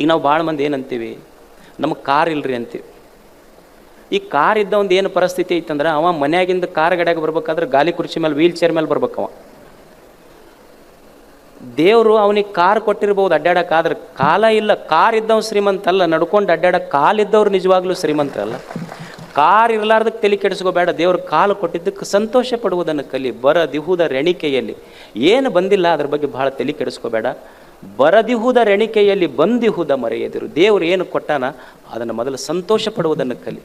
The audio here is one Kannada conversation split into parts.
ಈಗ ನಾವು ಭಾಳ ಮಂದಿ ಏನಂತೀವಿ? ನಮಗೆ ಕಾರ್ ಇಲ್ಲರಿ ಅಂತೀವಿ. ಈ ಕಾರ್ ಇದ್ದ ಒಂದು ಏನು ಪರಿಸ್ಥಿತಿ ಐತಂದ್ರೆ ಅವ ಮನೆಯಾಗಿಂದ ಕಾರ್ ಗಡ್ಯಾಗ ಬರ್ಬೇಕಾದ್ರೆ ಗಾಲಿ ಕುರ್ಚಿ ಮೇಲೆ ವೀಲ್ ಚೇರ್ ಮೇಲೆ ಬರ್ಬೇಕವ ದೇವರು ಅವನಿಗೆ ಕಾರ್ ಕೊಟ್ಟಿರ್ಬೋದು ಅಡ್ಡಾಡಕ್ಕೆ ಆದ್ರೆ ಕಾಲ ಇಲ್ಲ. ಕಾರ್ ಇದ್ದವ್ ಶ್ರೀಮಂತ ಅಲ್ಲ, ನಡ್ಕೊಂಡು ಅಡ್ಡಾಡಕ್ಕೆ ಕಾಲಿದ್ದವ್ರು ನಿಜವಾಗ್ಲೂ ಶ್ರೀಮಂತರಲ್ಲ ಕಾರ್ ಇರಲಾರ್ದಕ್ಕೆ ತಲೆ ಕೆಡಿಸ್ಕೋಬೇಡ, ದೇವ್ರ ಕಾಲು ಕೊಟ್ಟಿದ್ದಕ್ಕೆ ಸಂತೋಷ ಪಡುವುದನ್ನು ಕಲಿ ಬರದಿಹುದ ರೆಣಿಕೆಯಲ್ಲಿ. ಏನು ಬಂದಿಲ್ಲ, ಅದ್ರ ಬಗ್ಗೆ ಭಾಳ ತಲೆ ಕೆಡಿಸ್ಕೋಬೇಡ. ಬರದಿಹುದ ರೆಣಿಕೆಯಲ್ಲಿ ಬಂದಿಹುದ ಮರೆಯದಿರು. ದೇವರು ಏನು ಕೊಟ್ಟಾನ? ಅದನ್ನು ಮೊದಲು ಸಂತೋಷ ಪಡುವುದನ್ನು ಕಲಿ.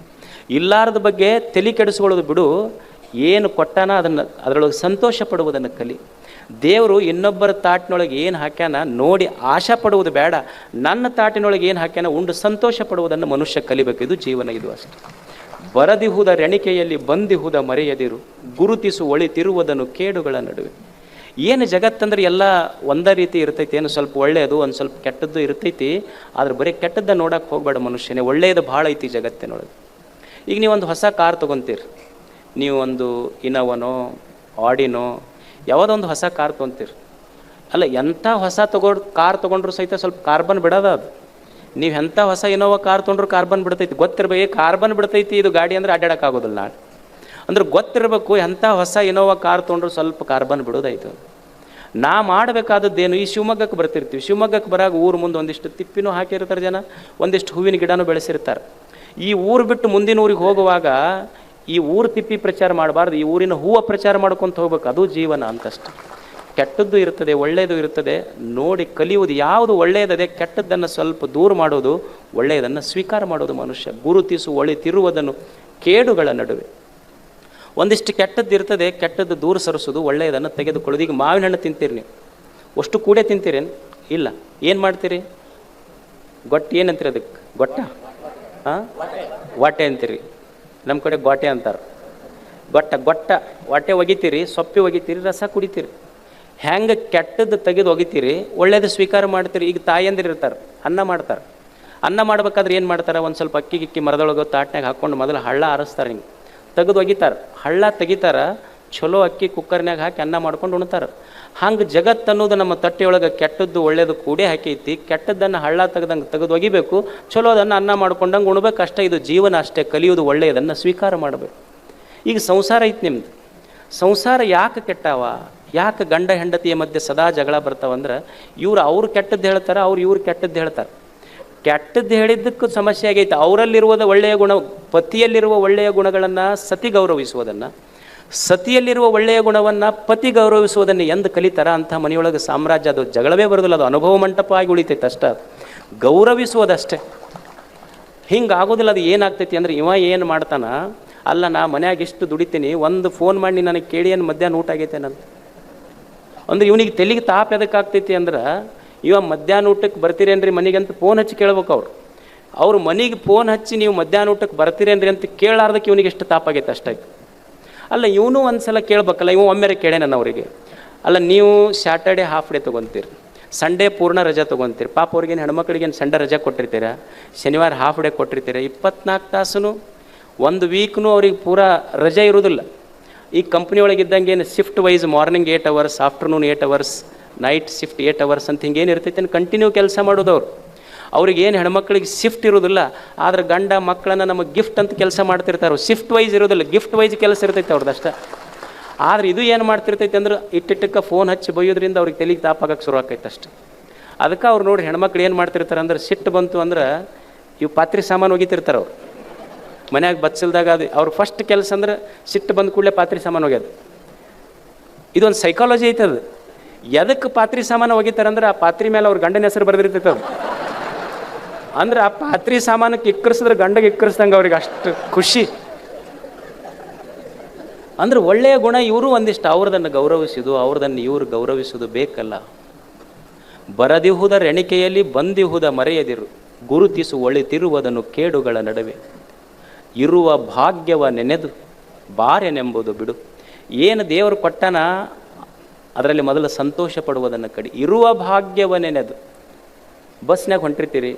ಇಲ್ಲಾರದ ಬಗ್ಗೆ ತಲೆ ಕೆಡಿಸ್ಕೊಳ್ಳೋದು ಬಿಡು. ಏನು ಕೊಟ್ಟಾನ? ಅದನ್ನು ಅದರೊಳಗೆ ಸಂತೋಷ ಪಡುವುದನ್ನು ಕಲಿ. ದೇವರು ಇನ್ನೊಬ್ಬರ ತಾಟಿನೊಳಗೆ ಏನು ಹಾಕ್ಯಾನ? ನೋಡಿ ಆಶಾ ಪಡುವುದು ಬೇಡ. ನನ್ನ ತಾಟಿನೊಳಗೆ ಏನು ಹಾಕ್ಯಾನ? ಉಂಡು ಸಂತೋಷ ಪಡುವುದನ್ನು ಮನುಷ್ಯ ಕಲಿಬೇಕು. ಇದು ಜೀವನ, ಇದು ಅಷ್ಟೆ. ಬರದಿಹುದ ರೆಣಿಕೆಯಲ್ಲಿ ಬಂದಿಹುದ ಮರೆಯದಿರು. ಗುರುತಿಸು, ಒಳಿತಿರುವುದನ್ನು ಕೇಡುಗಳ ನಡುವೆ. ಏನು ಜಗತ್ತಂದ್ರೆ ಎಲ್ಲ ಒಂದೇ ರೀತಿ ಇರ್ತೈತಿ, ಏನು ಸ್ವಲ್ಪ ಒಳ್ಳೆಯದು, ಒಂದು ಸ್ವಲ್ಪ ಕೆಟ್ಟದ್ದು ಇರ್ತೈತಿ, ಆದ್ರೆ ಬರೀ ಕೆಟ್ಟದ್ದ ನೋಡಕ್ಕೆ ಹೋಗ್ಬೇಡ ಮನುಷ್ಯನೇ, ಒಳ್ಳೆಯದು ಭಾಳ ಐತಿ ಜಗತ್ತಿನೊಳಗೆ ಈಗ ನೀವು ಒಂದು ಹೊಸ ಕಾರ್ ತೊಗೊತೀರಿ, ನೀವು ಒಂದು ಇನೋವನೋ ಆಡಿನೋ ಯಾವುದೋ ಒಂದು ಹೊಸ ಕಾರ್ ತೊಗೊಂತೀರಿ. ಅಲ್ಲ, ಎಂಥ ಹೊಸ ತಗೋ, ಕಾರ್ ತೊಗೊಂಡ್ರು ಸಹಿತ ಸ್ವಲ್ಪ ಕಾರ್ಬನ್ ಬಿಡೋದ ಅದು. ನೀವು ಎಂಥ ಹೊಸ ಇನೋವಾ ಕಾರ್ ತೊಗೊಂಡ್ರು ಕಾರ್ಬನ್ ಬಿಡ್ತೈತಿ, ಗೊತ್ತಿರಬೇಕು ಕಾರ್ಬನ್ ಬಿಡ್ತೈತಿ, ಇದು ಗಾಡಿ ಅಂದ್ರೆ ಅಡ್ಡಾಡಕ್ಕಾಗೋದಿಲ್ಲ ನಾಳೆ. ಅಂದ್ರೆ ಗೊತ್ತಿರಬೇಕು ಎಂಥ ಹೊಸ ಇನೋವಾ ಕಾರ್ ತೊಗೊಂಡ್ರು ಸ್ವಲ್ಪ ಕಾರ್ಬನ್ ಬಿಡೋದಾಯ್ತು ನಾ ಮಾಡಬೇಕಾದದ್ದೇನು, ಈ ಶಿವಮೊಗ್ಗಕ್ಕೆ ಬರ್ತಿರ್ತೀವಿ. ಶಿವಮೊಗ್ಗಕ್ಕೆ ಬರಾಗ ಊರು ಮುಂದೆ ಒಂದಿಷ್ಟು ತಿಪ್ಪಿನೂ ಹಾಕಿರ್ತಾರೆ ಜನ, ಒಂದಿಷ್ಟು ಹೂವಿನ ಗಿಡನೂ ಬೆಳೆಸಿರ್ತಾರೆ. ಈ ಊರು ಬಿಟ್ಟು ಮುಂದಿನ ಊರಿಗೆ ಹೋಗುವಾಗ ಈ ಊರು ತಿಪ್ಪಿ ಪ್ರಚಾರ ಮಾಡಬಾರ್ದು, ಈ ಊರಿನ ಹೂವ ಪ್ರಚಾರ ಮಾಡ್ಕೊತ ಹೋಗ್ಬೇಕು. ಅದು ಜೀವನ ಅಂತಷ್ಟು. ಕೆಟ್ಟದ್ದು ಇರ್ತದೆ ಒಳ್ಳೆಯದು ಇರ್ತದೆ. ನೋಡಿ ಕಲಿಯುವುದು ಯಾವುದು ಒಳ್ಳೆಯದದೆ ಕೆಟ್ಟದ್ದನ್ನು ಸ್ವಲ್ಪ ದೂರ ಮಾಡೋದು ಒಳ್ಳೆಯದನ್ನು ಸ್ವೀಕಾರ ಮಾಡೋದು ಮನುಷ್ಯ. ಗುರುತಿಸು, ಒಳಿತಿರುವುದನ್ನು ಕೇಡುಗಳ ನಡುವೆ. ಒಂದಿಷ್ಟು ಕೆಟ್ಟದ್ದು ಇರ್ತದೆ, ಕೆಟ್ಟದ್ದು ದೂರ ಸರಿಸೋದು ಒಳ್ಳೆಯದನ್ನು ತೆಗೆದುಕೊಳ್ಳೋದು. ಈಗ ಮಾವಿನ ಹಣ್ಣು ತಿಂತೀರಿ ನೀವು. ಅಷ್ಟು ಕೂಡೇ ತಿಂತೀರೇನು? ಇಲ್ಲ. ಏನು ಮಾಡ್ತೀರಿ? ಗೊಟ್ಟೆ ಏನಂತೀರಿ ಅದಕ್ಕೆ? ಗೊಟ್ಟ? ಹಾಂ ವಾಟೆ ಅಂತೀರಿ. ನಮ್ಮ ಕಡೆ ಗೊಟ್ಟೆ ಅಂತಾರೆ. ಗೊಟ್ಟ ಗೊಟ್ಟ. ಹೊಟ್ಟೆ ಒಗಿತೀರಿ, ಸೊಪ್ಪಿ ಒಗಿತೀರಿ, ರಸ ಕುಡಿತೀರಿ. ಹೆಂಗೆ ಕೆಟ್ಟದ್ದು ತೆಗೆದು ಒಗಿತೀರಿ ಒಳ್ಳೇದು ಸ್ವೀಕಾರ ಮಾಡ್ತೀರಿ. ಈಗ ತಾಯಂದಿರು ಇರ್ತಾರೆ, ಅನ್ನ ಮಾಡ್ತಾರೆ. ಅನ್ನ ಮಾಡ್ಬೇಕಾದ್ರೆ ಏನು ಮಾಡ್ತಾರೆ? ಒಂದು ಸ್ವಲ್ಪ ಅಕ್ಕಿ ಗಿಕ್ಕಿ ಮರದೊಳಗೆ ತಾಟ್ನಾಗ ಹಾಕ್ಕೊಂಡು ಮೊದಲು ಹಳ್ಳ ಆರಿಸ್ತಾರೆ ಹಿಂಗೆ. ತೆಗೆದು ಒಗಿತಾರೆ ಹಳ್ಳ ತೆಗಿತಾರ ಚಲೋ ಅಕ್ಕಿ ಕುಕ್ಕರ್ನಾಗ ಹಾಕಿ ಅನ್ನ ಮಾಡ್ಕೊಂಡು ಉಣ್ತಾರೆ. ಹಂಗೆ ಜಗತ್ತು ಅನ್ನೋದು ನಮ್ಮ ತಟ್ಟೆಯೊಳಗೆ ಕೆಟ್ಟದ್ದು ಒಳ್ಳೇದು ಕೂಡೇ ಹಾಕೈತಿ ಕೆಟ್ಟದ್ದನ್ನು ಹಳ್ಳ ತೆಗ್ದಂಗೆ ತೆಗೆದು ಒಗಿಬೇಕು ಚಲೋದನ್ನು ಅನ್ನ ಮಾಡ್ಕೊಂಡಂಗೆ ಉಣ್ಬೇಕು. ಅಷ್ಟೇ ಇದು ಜೀವನ ಅಷ್ಟೇ ಕಲಿಯೋದು ಒಳ್ಳೆಯದನ್ನು ಸ್ವೀಕಾರ ಮಾಡಬೇಕು. ಈಗ ಸಂಸಾರ ಐತಿ ನಿಮ್ದು. ಸಂಸಾರ ಯಾಕೆ ಕೆಟ್ಟವ? ಯಾಕೆ ಗಂಡ ಹೆಂಡತಿಯ ಮಧ್ಯೆ ಸದಾ ಜಗಳ ಬರ್ತಾವಂದ್ರೆ, ಇವ್ರು ಅವ್ರು ಕೆಟ್ಟದ್ದು ಹೇಳ್ತಾರೆ, ಅವ್ರು ಇವ್ರು ಕೆಟ್ಟದ್ದು ಹೇಳ್ತಾರೆ. ಕೆಟ್ಟದ್ದು ಹೇಳಿದ್ದಕ್ಕೂ ಸಮಸ್ಯೆ ಆಗೈತೆ. ಅವರಲ್ಲಿರುವುದು ಒಳ್ಳೆಯ ಗುಣ, ಪತಿಯಲ್ಲಿರುವ ಒಳ್ಳೆಯ ಗುಣಗಳನ್ನು ಸತಿ ಗೌರವಿಸುವುದನ್ನು, ಸತಿಯಲ್ಲಿರುವ ಒಳ್ಳೆಯ ಗುಣವನ್ನು ಪತಿ ಗೌರವಿಸುವುದನ್ನು ಎಂದು ಕಲಿತಾರ ಅಂಥ ಮನೆಯೊಳಗೆ ಸಾಮ್ರಾಜ್ಯ. ಅದು ಜಗಳವೇ ಬರೋದಿಲ್ಲ, ಅದು ಅನುಭವ ಮಂಟಪ ಆಗಿ ಉಳಿತೈತೆ ಅಷ್ಟೇ. ಗೌರವಿಸುವುದಷ್ಟೇ. ಹಿಂಗೆ ಆಗೋದಿಲ್ಲ, ಅದು ಏನಾಗ್ತೈತಿ ಅಂದ್ರೆ ಇವ ಏನು ಮಾಡ್ತಾನ? ಅಲ್ಲ, ನಾ ಮನ್ಯಾಗ ಎಷ್ಟು ದುಡಿತೀನಿ, ಒಂದು ಫೋನ್ ಮಾಡಿ ನನಗೆ ಕೇಳಿ ಏನು ಮಧ್ಯಾಹ್ನ ಊಟ ಆಗೈತೆ ನಾನು ಅಂದ್ರೆ ಇವನಿಗೆ ತೆಲಿಗೆ ತಾಪ ಎದಕ್ಕಾಗ್ತೈತಿ ಅಂದ್ರೆ ಇವ ಮಧ್ಯಾಹ್ನ ಊಟಕ್ಕೆ ಬರ್ತೀರೇನ್ರಿ ಮನೆಗೆ ಅಂತ ಫೋನ್ ಹಚ್ಚಿ ಕೇಳ್ಬೇಕು ಅವ್ರು. ಅವ್ರು ಮನೆಗೆ ಫೋನ್ ಹಚ್ಚಿ ನೀವು ಮಧ್ಯಾಹ್ನ ಊಟಕ್ಕೆ ಬರ್ತೀರೇನ್ರಿ ಅಂತ ಕೇಳಾರ್ದಕ್ಕೆ ಇವನಿಗೆ ಎಷ್ಟು ತಾಪಾಗೈತೆ ಅಷ್ಟೇ. ಅಲ್ಲ, ಇವನು ಒಂದು ಸಲ ಕೇಳ್ಬೇಕಲ್ಲ ಇವ ಒಮ್ಮೆರೆ ಕೇಳೇ ನಾನು ಅವರಿಗೆ. ಅಲ್ಲ, ನೀವು ಸ್ಯಾಟರ್ಡೆ ಹಾಫ್ ಡೇ ತೊಗೊತೀರಿ ಸಂಡೇ ಪೂರ್ಣ ರಜಾ ತೊಗೊತೀರಿ. ಪಾಪ ಅವ್ರಿಗೇನು ಹೆಣ್ಮಕ್ಳಿಗೇನು ಸಂಡೆ ರಜೆ ಕೊಟ್ಟಿರ್ತೀರ? ಶನಿವಾರ ಹಾಫ್ ಡೇ ಕೊಟ್ಟಿರ್ತೀರಾ? ಇಪ್ಪತ್ನಾಲ್ಕು ತಾಸು ಒಂದು ವೀಕ್ನು ಅವ್ರಿಗೆ ಪೂರಾ ರಜೆ ಇರೋದಿಲ್ಲ. ಈ ಕಂಪ್ನಿ ಒಳಗಿದ್ದಂಗೆ ಏನು shift wise morning eight hours afternoon eight hours night shift eight hours ಅಂತ ಏನು ಇರ್ತೈತೆ ಕಂಟಿನ್ಯೂ ಕೆಲಸ ಮಾಡೋದು ಅವ್ರು ಅವ್ರಿಗೆ ಏನು ಹೆಣ್ಮಕ್ಳಿಗೆ ಶಿಫ್ಟ್ ಇರೋದಿಲ್ಲ, ಆದರೆ ಗಂಡ ಮಕ್ಕಳನ್ನ ನಮಗೆ ಗಿಫ್ಟ್ ಅಂತ ಕೆಲಸ ಮಾಡ್ತಿರ್ತಾರೆ ಶಿಫ್ಟ್ ವೈಸ್ ಇರೋದಿಲ್ಲ ಗಿಫ್ಟ್ ವೈಸ್ ಕೆಲಸ ಇರ್ತೈತೆ ಅವ್ರದ್ದು ಅಷ್ಟೇ. ಆದರೆ ಇದು ಏನು ಮಾಡ್ತಿರ್ತೈತೆ ಅಂದ್ರೆ ಇಟ್ಟಿಟ್ಟಕ್ಕೆ ಫೋನ್ ಹಚ್ಚಿ ಬೈಯೋದ್ರಿಂದ ಅವ್ರಿಗೆ ತಲೆಗೆ ತಾಪಾಗಕ್ಕೆ ಶುರು ಆಕೈತೆ ಅಷ್ಟೆ. ಅದಕ್ಕೆ ಅವ್ರು ನೋಡಿ ಹೆಣ್ಮಕ್ಳು ಏನು ಮಾಡ್ತಿರ್ತಾರೆ ಅಂದ್ರೆ ಸಿಟ್ಟು ಬಂತು ಅಂದ್ರೆ ಇವು ಪಾತ್ರೆ ಸಾಮಾನು ಒಗಿತಿರ್ತಾರೆ ಅವ್ರು. ಮನ್ಯಾಗ ಬಚ್ಚಲ್ದಾಗ ಅದು ಅವ್ರ ಫಸ್ಟ್ ಕೆಲಸ ಅಂದ್ರೆ ಸಿಟ್ಟು ಬಂದ ಕೂಡಲೇ ಪಾತ್ರೆ ಸಾಮಾನು ಒಗ್ಯೋದು. ಇದೊಂದು ಸೈಕಾಲಜಿ ಐತೆ ಅದು ಎದಕ್ಕೆ ಪಾತ್ರಿ ಸಾಮಾನು ಒಗಿತಾರೆ ಅಂದ್ರೆ ಆ ಪಾತ್ರಿ ಮೇಲೆ ಅವ್ರ ಗಂಡನ ಹೆಸರು ಬರೆದಿರ್ತೈತೆ ಅದು. ಅಂದ್ರೆ ಆ ಪಾತ್ರಿ ಸಾಮಾನಕ್ಕೆ ಇಕ್ಕರಿಸಿದ್ರೆ ಗಂಡಗೆ ಇಕ್ಕರಿಸ್ದಂಗೆ ಅವ್ರಿಗೆ ಅಷ್ಟು ಖುಷಿ. ಅಂದ್ರೆ ಒಳ್ಳೆಯ ಗುಣ ಇವರು ಒಂದಿಷ್ಟು, ಅವ್ರದನ್ನು ಗೌರವಿಸಿದು, ಅವ್ರದನ್ನು ಇವರು ಗೌರವಿಸುವುದು ಬೇಕಲ್ಲ. ಬರದಿಹುದ ರೆಣಿಕೆಯಲ್ಲಿ ಬಂದಿಹುದ ಮರೆಯದಿರು ಗುರುತಿಸು ಒಳಿತಿರುವುದನ್ನು ಕೇಡುಗಳ ನಡುವೆ. ಇರುವ ಭಾಗ್ಯವ ನೆನೆದು, ಬಾರೆನೆಂಬುದು ಬಿಡು. ಏನು ದೇವರು ಕೊಟ್ಟನ ಅದರಲ್ಲಿ ಮೊದಲು ಸಂತೋಷ ಪಡುವುದನ್ನು ಕಡಿ. ಇರುವ ಭಾಗ್ಯವ ನೆನೆದು ಬಸ್ನಾಗ ಹೊಂಟಿರ್ತೀರಿ.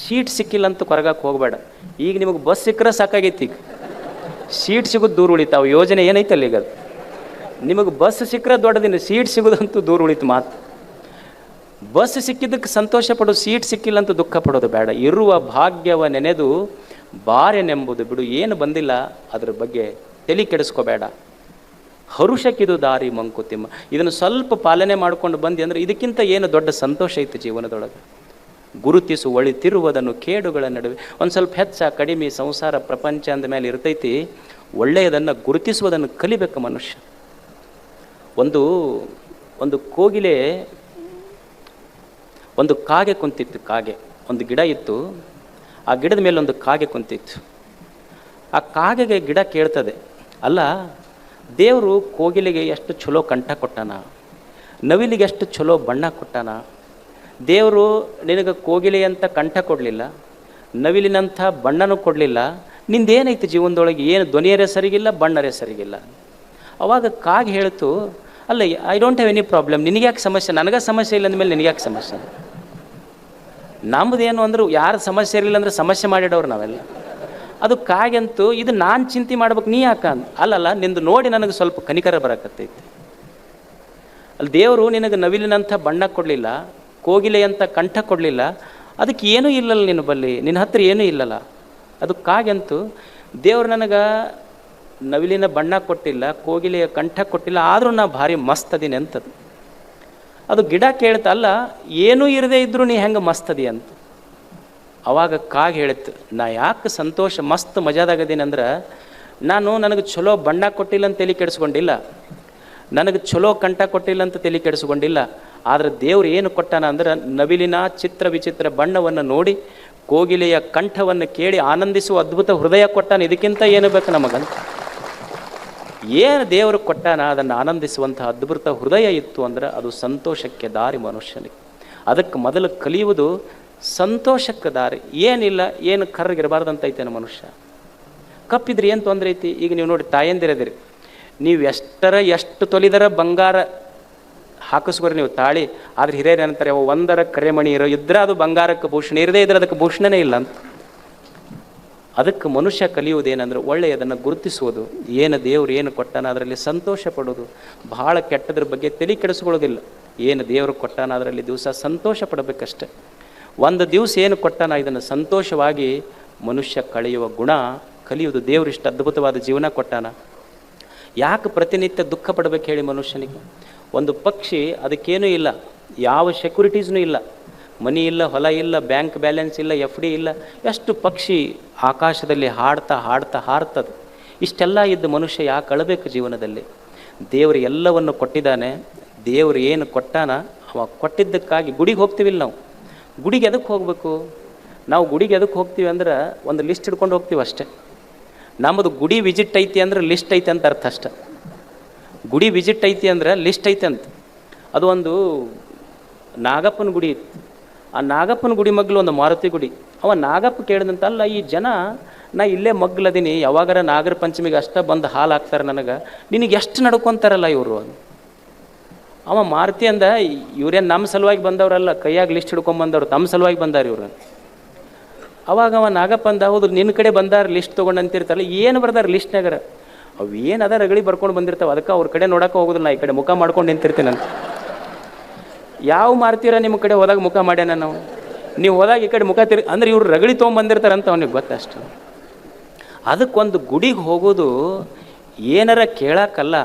ಸೀಟ್ ಸಿಕ್ಕಿಲ್ಲ ಅಂತ ಕೊರಗಕ್ಕೆ ಹೋಗಬೇಡ. ಈಗ ನಿಮಗೆ ಬಸ್ ಸಿಕ್ಕರೆ ಸಾಕಾಗೈತಿ ಈಗ. ಸೀಟ್ ಸಿಗೋದು ದೂರ ಉಳಿತಾವ. ಯೋಜನೆ ಏನೈತಲ್ಲ ಈಗ ಅದು? ನಿಮಗೆ ಬಸ್ ಸಿಕ್ಕರೆ ದೊಡ್ಡದಿನ ಸೀಟ್ ಸಿಗೋದಂತೂ ದೂರ ಉಳಿತು ಮಾತು. ಬಸ್ ಸಿಕ್ಕಿದ್ದಕ್ಕೆ ಸಂತೋಷ ಪಡೋದು ಸೀಟ್ ಸಿಕ್ಕಿಲ್ಲ ಅಂತ ದುಃಖ ಪಡೋದು ಬೇಡ. ಇರುವ ಭಾಗ್ಯವ ನೆನೆದು ಬಾರೆನೆಂಬುದು ಬಿಡು, ಏನು ಬಂದಿಲ್ಲ, ಅದ್ರ ಬಗ್ಗೆ ತಲೆ ಕೆಡಿಸ್ಕೋಬೇಡ. ಹರುಷಕ್ಕಿದು ದಾರಿ ಮಂಕುತಿಮ್ಮ. ಇದನ್ನು ಸ್ವಲ್ಪ ಪಾಲನೆ ಮಾಡ್ಕೊಂಡು ಬಂದಿ ಅಂದರೆ ಇದಕ್ಕಿಂತ ಏನು ದೊಡ್ಡ ಸಂತೋಷ ಇತ್ತು ಜೀವನದೊಳಗೆ? ಗುರುತಿಸು ಒಳಿತಿರುವುದನ್ನು ಕೇಡುಗಳ ನಡುವೆ. ಒಂದು ಸ್ವಲ್ಪ ಹೆಚ್ಚ, ಕಡಿಮೆ ಸಂಸಾರ ಪ್ರಪಂಚ ಅಂದ ಮೇಲೆ ಇರ್ತೈತಿ. ಒಳ್ಳೆಯದನ್ನು ಗುರುತಿಸುವುದನ್ನು ಕಲಿಬೇಕು ಮನುಷ್ಯ. ಒಂದು ಒಂದು ಕೋಗಿಲೆ, ಒಂದು ಕಾಗೆ ಕುಂತಿತ್ತು, ಕಾಗೆ. ಒಂದು ಗಿಡ ಇತ್ತು. ಆ ಗಿಡದ ಮೇಲೆ ಒಂದು ಕಾಗೆ ಕುಂತಿತ್ತು. ಆ ಕಾಗೆಗೆ ಗಿಡ ಕೇಳ್ತದೆ. ಅಲ್ಲ ದೇವರು ಕೋಗಿಲಿಗೆ ಎಷ್ಟು ಚಲೋ ಕಂಠ ಕೊಟ್ಟಾನ? ನವಿಲಿಗೆ ಎಷ್ಟು ಚಲೋ ಬಣ್ಣ ಕೊಟ್ಟಾನ? ದೇವರು ನಿನಗೆ ಕೋಗಿಲೆ ಅಂತ ಕಂಠ ಕೊಡಲಿಲ್ಲ, ನವಿಲಿನಂಥ ಬಣ್ಣನೂ ಕೊಡಲಿಲ್ಲ, ನಿಂದೇನೈತಿ ಜೀವನದೊಳಗೆ? ಏನು ಧ್ವನಿಯರೇ ಸರಿಗಿಲ್ಲ, ಬಣ್ಣರೇ ಸರಿಗಿಲ್ಲ. ಅವಾಗ ಕಾಗೆ ಹೇಳ್ತು, ಅಲ್ಲ I don't have any problem ನಿನಗ್ಯಾಕೆ ಸಮಸ್ಯೆ? ನನಗೆ ಸಮಸ್ಯೆ ಇಲ್ಲ ಅಂದಮೇಲೆ ನಿನಗ್ಯಾಕೆ ಸಮಸ್ಯೆ? ನಮ್ಮದೇನು ಅಂದ್ರೆ, ಯಾರು ಸಮಸ್ಯೆ ಇರಲಿಲ್ಲ ಅಂದ್ರೆ ಸಮಸ್ಯೆ ಮಾಡಿಡೋರು ನಾವೆಲ್ಲ. ಅದು ಕಾಗೆಂತೂ ಇದು ನಾನು ಚಿಂತೆ ಮಾಡ್ಬೇಕು, ನೀ ಯಾಕ ಅಲ್ಲಲ್ಲ, ನಿಂದು ನೋಡಿ ನನಗೆ ಸ್ವಲ್ಪ ಕನಿಕರ ಬರಕತ್ತೈತಿ. ಅಲ್ಲಿ ದೇವರು ನಿನಗೆ ನವಿಲಿನಂಥ ಬಣ್ಣ ಕೊಡಲಿಲ್ಲ ಕೋಗಿಲೆಯಂಥ ಕಂಠ ಕೊಡಲಿಲ್ಲ, ಅದಕ್ಕೆ ಏನೂ ಇಲ್ಲಲ್ಲ ನಿನ್ನ ಬಲ್ಲಿ, ನಿನ್ನ ಹತ್ರ ಏನೂ ಇಲ್ಲಲ್ಲ. ಅದು ಕಾಗೆಂತು ದೇವ್ರು ನನಗೆ ನವಿಲಿನ ಬಣ್ಣ ಕೊಟ್ಟಿಲ್ಲ, ಕೋಗಿಲೆಯ ಕಂಠ ಕೊಟ್ಟಿಲ್ಲ, ಆದರೂ ನಾ ಭಾರಿ ಮಸ್ತ್ ಅದೀನಿ ಅಂತದು. ಅದು ಗಿಡ ಕೇಳ್ತಲ್ಲ ಏನೂ ಇರದೇ ಇದ್ರೂ ನೀ ಹೆಂಗೆ ಮಸ್ತ್ ಅದಿ ಅಂತ. ಅವಾಗ ಕಾಗೆ ಹೇಳಿತ್ತು, ನಾ ಯಾಕೆ ಸಂತೋಷ ಮಸ್ತ್ ಮಜಾದಾಗದೀನಿ ಅಂದ್ರೆ, ನಾನು ನನಗೆ ಚಲೋ ಬಣ್ಣ ಕೊಟ್ಟಿಲ್ಲ ಅಂತ ತಲೆ ಕೆಡಿಸ್ಕೊಂಡಿಲ್ಲ. ನನಗೆ ಚಲೋ ಕಂಠ ಕೊಟ್ಟಿಲ್ಲ ಅಂತ ತಲೆ ಕೆಡಿಸ್ಕೊಂಡಿಲ್ಲ. ಆದರೆ ದೇವ್ರು ಏನು ಕೊಟ್ಟಾನ ಅಂದ್ರೆ, ನವಿಲಿನ ಚಿತ್ರ ವಿಚಿತ್ರ ಬಣ್ಣವನ್ನು ನೋಡಿ, ಕೋಗಿಲೆಯ ಕಂಠವನ್ನು ಕೇಳಿ ಆನಂದಿಸುವ ಅದ್ಭುತ ಹೃದಯ ಕೊಟ್ಟಾನ, ಇದಕ್ಕಿಂತ ಏನು ಬೇಕು ನಮಗಂತ. ಏನು ದೇವರು ಕೊಟ್ಟಾನ, ಅದನ್ನು ಆನಂದಿಸುವಂಥ ಅದ್ಭುತ ಹೃದಯ ಇತ್ತು ಅಂದ್ರೆ, ಅದು ಸಂತೋಷಕ್ಕೆ ದಾರಿ ಮನುಷ್ಯನಿಗೆ. ಅದಕ್ಕೆ ಮೊದಲು ಕಲಿಯುವುದು ಸಂತೋಷಕ್ಕೆ ದಾರಿ. ಏನಿಲ್ಲ, ಏನು ಕರ್ರಗಿರಬಾರ್ದಂತ ಐತೇನು ಮನುಷ್ಯ? ಕಪ್ಪಿದ್ರೆ ಏನು ತೊಂದರೆ ಐತಿ? ಈಗ ನೀವು ನೋಡಿ ತಾಯಂದಿರದಿರಿ. ನೀವು ಎಷ್ಟರ ಎಷ್ಟು ತೊಲಿದರ ಬಂಗಾರ ಹಾಕಿಸ್ಕೊರಿ ನೀವು ತಾಳಿ, ಆದ್ರೆ ಹಿರಿಯರು ಏನಂತಾರೆ ಒಂದರ ಕರೆಮಣಿ ಇರೋ ಇದ್ರೆ ಅದು ಬಂಗಾರಕ್ಕೆ ಭೂಷಣ, ಇರದೇ ಇದ್ರೆ ಅದಕ್ಕೆ ಭೂಷಣನೇ ಇಲ್ಲ ಅಂತ. ಅದಕ್ಕೆ ಮನುಷ್ಯ ಕಲಿಯುವುದೇನೆಂದ್ರೆ ಒಳ್ಳೆಯದನ್ನು ಗುರುತಿಸುವುದು. ಏನು ದೇವರು ಏನು ಕೊಟ್ಟಾನ ಅದರಲ್ಲಿ ಸಂತೋಷ ಪಡೋದು. ಬಹಳ ಕೆಟ್ಟದ್ರ ಬಗ್ಗೆ ತಲೆ ಕೆಡಿಸ್ಕೊಳ್ಳೋದಿಲ್ಲ. ಏನು ದೇವರು ಕೊಟ್ಟಾನ ಅದರಲ್ಲಿ ದಿವಸ ಸಂತೋಷ ಪಡಬೇಕಷ್ಟೆ. ಒಂದು ದಿವಸ ಏನು ಕೊಟ್ಟನ ಇದನ್ನು ಸಂತೋಷವಾಗಿ ಮನುಷ್ಯ ಕಳೆಯುವ ಗುಣ ಕಲಿಯುವುದು ದೇವರು ಇಷ್ಟು ಅದ್ಭುತವಾದ ಜೀವನ ಕೊಟ್ಟಾನ. ಯಾಕೆ ಪ್ರತಿನಿತ್ಯ ದುಃಖ ಪಡಬೇಕು ಹೇಳಿ ಮನುಷ್ಯನಿಗೆ? ಒಂದು ಪಕ್ಷಿ ಅದಕ್ಕೇನೂ ಇಲ್ಲ, ಯಾವ ಸೆಕ್ಯೂರಿಟೀಸ್ನೂ ಇಲ್ಲ, ಮನಿ ಇಲ್ಲ, ಹೊಲ ಇಲ್ಲ, ಬ್ಯಾಂಕ್ ಬ್ಯಾಲೆನ್ಸ್ ಇಲ್ಲ, ಎಫ್ ಡಿ ಇಲ್ಲ, ಎಷ್ಟು ಪಕ್ಷಿ ಆಕಾಶದಲ್ಲಿ ಹಾಡ್ತಾ ಹಾಡ್ತಾ ಹಾರ್ತದೆ. ಇಷ್ಟೆಲ್ಲ ಇದ್ದ ಮನುಷ್ಯ ಯಾಕೆ ಅಳಬೇಕು ಜೀವನದಲ್ಲಿ? ದೇವರು ಎಲ್ಲವನ್ನು ಕೊಟ್ಟಿದ್ದಾನೆ, ದೇವರು ಏನು ಕೊಟ್ಟಾನ ಅವ ಕೊಟ್ಟಿದ್ದಕ್ಕಾಗಿ ಗುಡಿಗೆ ಹೋಗ್ತೀವಿಲ್ಲ ನಾವು. ಗುಡಿಗೆ ಎದಕ್ಕೆ ಹೋಗಬೇಕು? ನಾವು ಗುಡಿಗೆ ಎದಕ್ಕೆ ಹೋಗ್ತೀವಿ ಅಂದ್ರೆ ಒಂದು ಲಿಸ್ಟ್ ಹಿಡ್ಕೊಂಡು ಹೋಗ್ತೀವಿ ಅಷ್ಟೇ. ನಮ್ಮದು ಗುಡಿ ವಿಸಿಟ್ ಐತಿ ಅಂದ್ರೆ ಲಿಸ್ಟ್ ಐತೆ ಅಂತ ಅರ್ಥ ಅಷ್ಟೆ. ಗುಡಿ ವಿಸಿಟ್ ಐತಿ ಅಂದ್ರೆ ಲಿಸ್ಟ್ ಐತೆ ಅಂತ. ಅದು ಒಂದು ನಾಗಪ್ಪನ ಗುಡಿ ಇತ್ತು. ಆ ನಾಗಪ್ಪನ ಗುಡಿ ಮಗ್ಲು ಒಂದು ಮಾರುತಿ ಗುಡಿ. ಅವ ನಾಗಪ್ಪ ಕೇಳಿದಂತ ಅಲ್ಲ, ಈ ಜನ, ನಾ ಇಲ್ಲೇ ಮಗ್ಲದೀನಿ, ಯಾವಾಗಾರ ನಾಗರ ಪಂಚಮಿಗೆ ಅಷ್ಟ ಬಂದು ಹಾಲು ಹಾಕ್ತಾರೆ ನನಗೆ. ನಿನಗೆ ಎಷ್ಟು ನಡ್ಕೊತಾರಲ್ಲ ಇವರು? ಅವ ಮಾರುತಿ ಅಂದ, ಇವ್ರೇನು ನಮ್ಮ ಸಲುವಾಗಿ ಬಂದವರಲ್ಲ, ಕೈಯಾಗ ಲಿಸ್ಟ್ ಹಿಡ್ಕೊಂಬಂದವ್ರು ತಮ್ಮ ಸಲುವಾಗಿ ಬಂದಾರ ಇವ್ರು. ಅವಾಗ ಅವ ನಾಗಪ್ಪ ಅಂದ, ಹೌದು ನಿನ್ನ ಕಡೆ ಬಂದಾರ ಲಿಸ್ಟ್ ತೊಗೊಂಡು ಅಂತಿರ್ತಾರಲ್ಲ, ಏನು ಬರ್ದಾರ ಲಿಸ್ಟ್ನಾಗರ ಅವು ಏನು ಅದ ರಗಳಿ ಬರ್ಕೊಂಡು ಬಂದಿರ್ತಾವೆ, ಅದಕ್ಕೆ ಅವ್ರ ಕಡೆ ನೋಡಕ್ಕೆ ಹೋಗೋದಿಲ್ಲ ಈ ಕಡೆ ಮುಖ ಮಾಡ್ಕೊಂಡು ನಿಂತಿರ್ತೀನಿ ಅಂತ. ಯಾವ ಮಾರ್ತೀರ ನಿಮ್ಮ ಕಡೆ ಹೋದಾಗ ಮುಖ ಮಾಡ್ಯಾನ ನಾವು? ನೀವು ಹೋದಾಗ ಈ ಕಡೆ ಮುಖ ತಿರ್ ಅಂದ್ರೆ ಇವ್ರು ರಗಳಿ ತೊಗೊಂಬಂದಿರ್ತಾರಂತ ಅವನಿಗೆ ಗೊತ್ತಷ್ಟು. ಅದಕ್ಕೊಂದು ಗುಡಿಗೆ ಹೋಗೋದು ಏನಾರ ಕೇಳಕ್ಕಲ್ಲ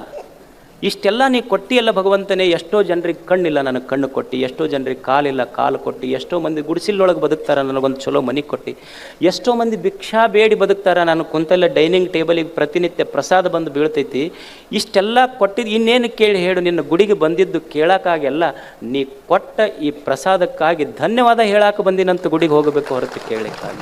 ಇಷ್ಟೆಲ್ಲ ನೀ ಕೊಟ್ಟಿಯಲ್ಲ ಭಗವಂತನೇ, ಎಷ್ಟೋ ಜನರಿಗೆ ಕಣ್ಣಿಲ್ಲ ನನಗೆ ಕಣ್ಣು ಕೊಟ್ಟು, ಎಷ್ಟೋ ಜನರಿಗೆ ಕಾಲಿಲ್ಲ ಕಾಲು ಕೊಟ್ಟು, ಎಷ್ಟೋ ಮಂದಿ ಗುಡಿಸಿಲ್ಲೊಳಗೆ ಬದುಕ್ತಾರ ನನಗೊಂದು ಚಲೋ ಮನೆ ಕೊಟ್ಟು, ಎಷ್ಟೋ ಮಂದಿ ಭಿಕ್ಷಾ ಬೇಡಿ ಬದುಕ್ತಾರ ನಾನು ಕುಂತಲ್ಲ ಡೈನಿಂಗ್ ಟೇಬಲಿಗೆ ಪ್ರತಿನಿತ್ಯ ಪ್ರಸಾದ ಬಂದು ಬೀಳ್ತೈತಿ. ಇಷ್ಟೆಲ್ಲ ಕೊಟ್ಟಿದ್ದು ಇನ್ನೇನು ಕೇಳಿ ಹೇಳು, ನಿನ್ನ ಗುಡಿಗೆ ಬಂದಿದ್ದು ಕೇಳೋಕ್ಕಾಗೆಲ್ಲ, ನೀ ಕೊಟ್ಟ ಈ ಪ್ರಸಾದಕ್ಕಾಗಿ ಧನ್ಯವಾದ ಹೇಳಕ್ಕೆ ಬಂದಿನಂತ ಗುಡಿಗೆ ಹೋಗಬೇಕು ಹೊರತು ಕೇಳಲಿಕ್ಕಾಗಿ